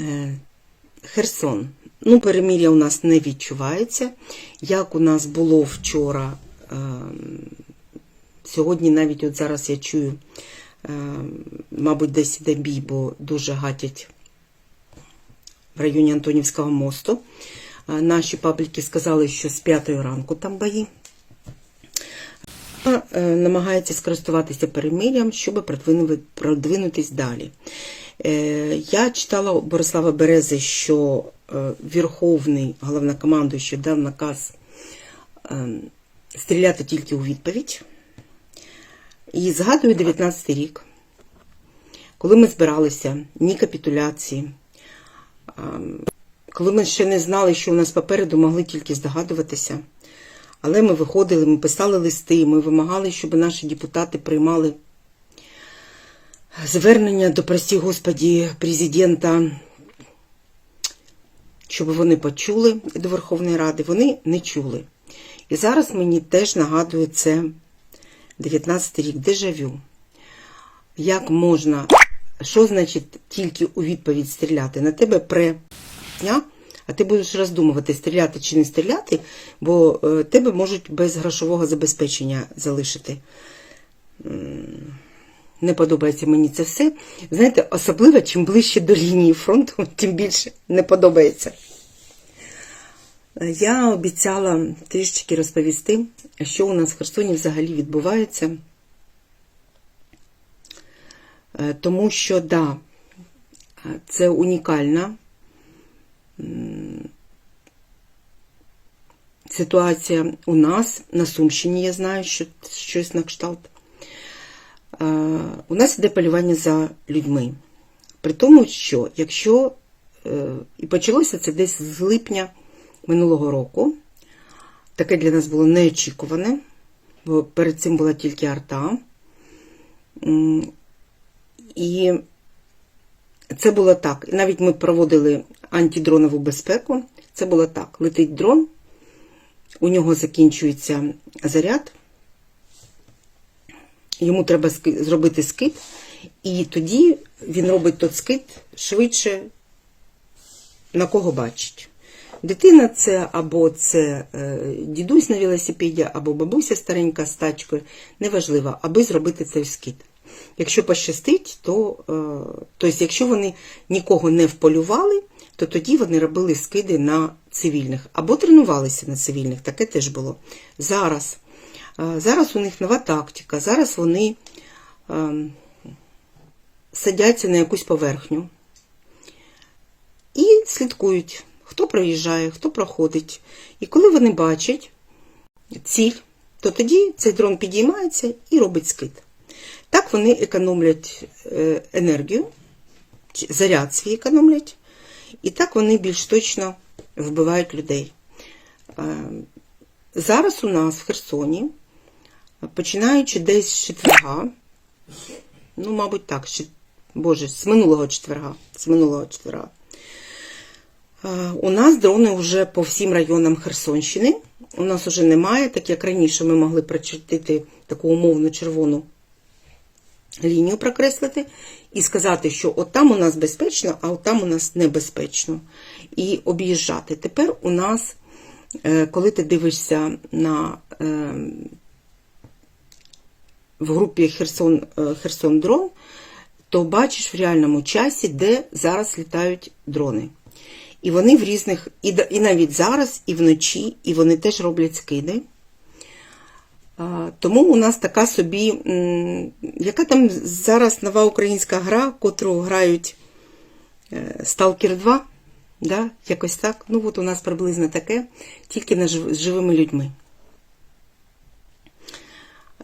Е, Херсон. Ну, перемір'я у нас не відчувається. Як у нас було вчора, е, сьогодні навіть от зараз я чую, е, мабуть, десь іде бій, бо дуже гатять в районі Антонівського мосту. Наші пабліки сказали, що з п'ятої ранку там бої. Намагається скористуватися перемир'ям, щоб продвину- продвинутись далі. Е, Я читала Борислава Берези, що е, Верховний головнокомандуючий дав наказ е, стріляти тільки у відповідь. І згадую 19 рік, коли ми збиралися, ні капітуляції, коли ми ще не знали, що у нас попереду, могли тільки здогадуватися. Але ми виходили, ми писали листи, ми вимагали, щоб наші депутати приймали звернення до, прості Господі, президента, щоб вони почули до Верховної Ради. Вони не чули. І зараз мені теж нагадує це 19 рік дежавю. Як можна, що значить тільки у відповідь стріляти? На тебе пре а ти будеш роздумувати, стріляти чи не стріляти, бо е, тебе можуть без грошового забезпечення залишити. Не подобається мені це все. Знаєте, особливо, чим ближче до лінії фронту, тим більше не подобається. Я обіцяла трішечки розповісти, що у нас в Херсоні взагалі відбувається. Е, Тому що, да, це унікальна ситуація у нас на Сумщині, я знаю, що щось на кшталт. Е, У нас іде полювання за людьми. При тому, що якщо е, і почалося це десь з липня минулого року, таке для нас було неочікуване, бо перед цим була тільки арта. І це було так. Навіть ми проводили антидронову безпеку. Це було так: летить дрон, у нього закінчується заряд, йому треба зробити скид, і тоді він робить той скид швидше, на кого бачить. Дитина це або це е, дідусь на велосипеді, або бабуся старенька з тачкою, неважливо, аби зробити цей скид. Якщо пощастить, то е, тобто, якщо вони нікого не вполювали, то тоді вони робили скиди на цивільних або тренувалися на цивільних, таке теж було. Зараз, зараз у них нова тактика, зараз вони е, садяться на якусь поверхню і слідкують, хто проїжджає, хто проходить. І коли вони бачать ціль, то тоді цей дрон підіймається і робить скид. Так вони економлять е, енергію, заряд свій економлять, і так вони більш точно вбивають людей. Е, Зараз у нас в Херсоні, починаючи десь з четверга, ну, мабуть, так, ще, боже, з минулого четверга, з минулого четверга, е, у нас дрони вже по всім районам Херсонщини. У нас вже немає, так як раніше ми могли прочертити таку умовну червону лінію прокреслити і сказати, що от там у нас безпечно, а от там у нас небезпечно. І об'їжджати. Тепер у нас, е, коли ти дивишся на е, в групі Херсон, е, Херсон Дрон, то бачиш в реальному часі, де зараз літають дрони. І вони в різних, і, і навіть зараз, і вночі, і вони теж роблять скиди. Тому у нас така собі, яка там зараз нова українська гра, котру грають е, Stalker 2, да? якось так. Ну, от у нас приблизно таке, тільки з живими людьми.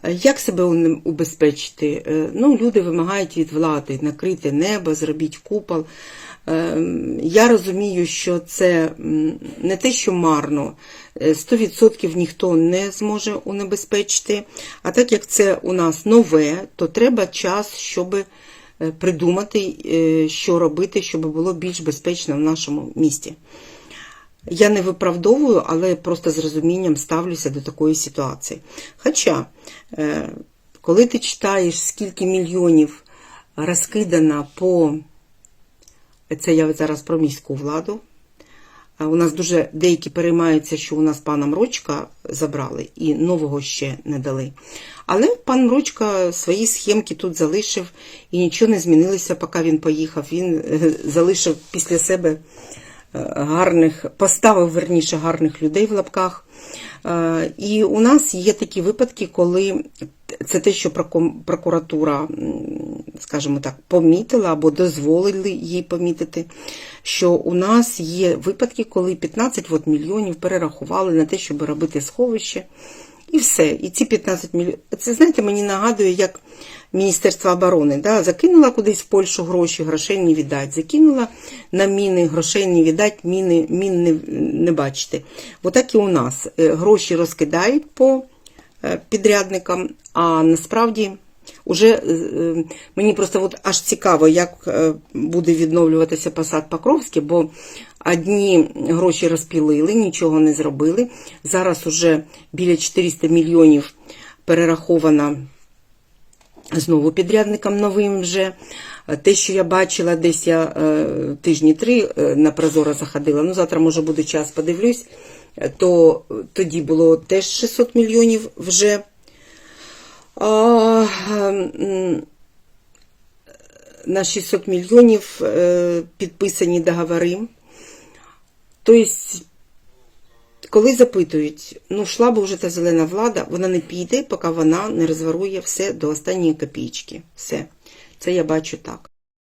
Е, Як себе убезпечити? Е, Ну, люди вимагають від влади накрити небо, зробіть купол. Е, Я розумію, що це не те, що марно, Е, 100% ніхто не зможе унебезпечити. А так як це у нас нове, то треба час, щоб е, придумати, е, що робити, щоб було більш безпечно в нашому місті. Я не виправдовую, але просто з розумінням ставлюся до такої ситуації. Хоча, е, коли ти читаєш, скільки мільйонів розкидано по Це я зараз про міську владу. У нас дуже деякі переймаються, що у нас пана Мрочка забрали і нового ще не дали. Але пан Мрочка свої схемки тут залишив і нічого не змінилося, поки він поїхав. Він е, залишив після себе гарних, поставив верніше гарних людей в лапках. Е, І у нас є такі випадки, коли це те, що прокуратура, скажімо так, помітила або дозволили їй помітити, що у нас є випадки, коли 15 от мільйонів перерахували на те, щоб робити сховище. І все. І ці 15 мільйонів. Це, знаєте, мені нагадує, як Міністерство оборони да, закинула кудись в Польщу гроші, грошей не віддать. Закинула на міни, грошей не віддать, міни, мін не, не бачите. Отак і у нас. Е, Гроші розкидають по е, підрядникам, а насправді уже е, мені просто от аж цікаво, як буде відновлюватися посад Покровський, бо одні гроші розпілили, нічого не зробили. Зараз уже біля 400 мільйонів перераховано знову підрядникам новим вже. Те, що я бачила, десь я е, тижні три е, на Прозоро заходила, ну завтра, може, буде час, подивлюсь, то тоді було теж 600 мільйонів вже. А, м, на 600 мільйонів е, підписані договори. Тобто, коли запитують, ну йшла б вже та зелена влада, вона не піде, поки вона не розворує все до останньої копійки. Все. Це я бачу так.